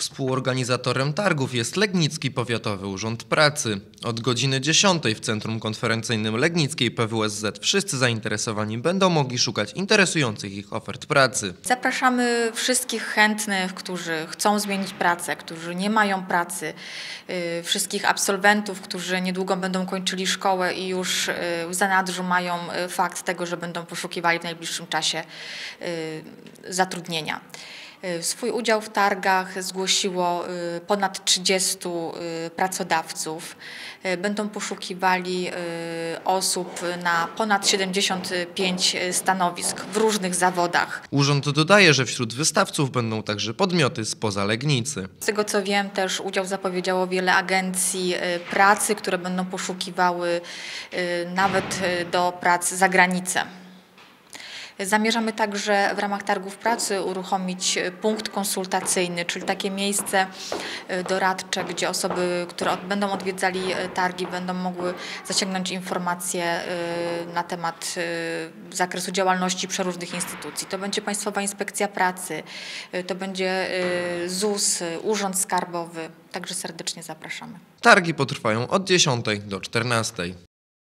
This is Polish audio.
Współorganizatorem targów jest Legnicki Powiatowy Urząd Pracy. Od godziny 10 w Centrum Konferencyjnym Legnickiej PWSZ wszyscy zainteresowani będą mogli szukać interesujących ich ofert pracy. Zapraszamy wszystkich chętnych, którzy chcą zmienić pracę, którzy nie mają pracy, y, wszystkich absolwentów, którzy niedługo będą kończyli szkołę i już y, w zanadrzu mają y, fakt tego, że będą poszukiwali w najbliższym czasie zatrudnienia. Y, Swój udział w targach zgłosiło y, ponad 30 y, pracodawców. Będą poszukiwali osób na ponad 75 stanowisk w różnych zawodach. Urząd dodaje, że wśród wystawców będą także podmioty spoza Legnicy. Z tego co wiem, też udział zapowiedziało wiele agencji pracy, które będą poszukiwały nawet do prac za granicę. Zamierzamy także w ramach targów pracy uruchomić punkt konsultacyjny, czyli takie miejsce y, doradcze, gdzie osoby, które będą odwiedzali y, targi, będą mogły zaciągnąć informacje y, na temat zakresu działalności przeróżnych instytucji. To będzie Państwowa Inspekcja Pracy, to będzie ZUS, Urząd Skarbowy. Także serdecznie zapraszamy. Targi potrwają od 10 do 14.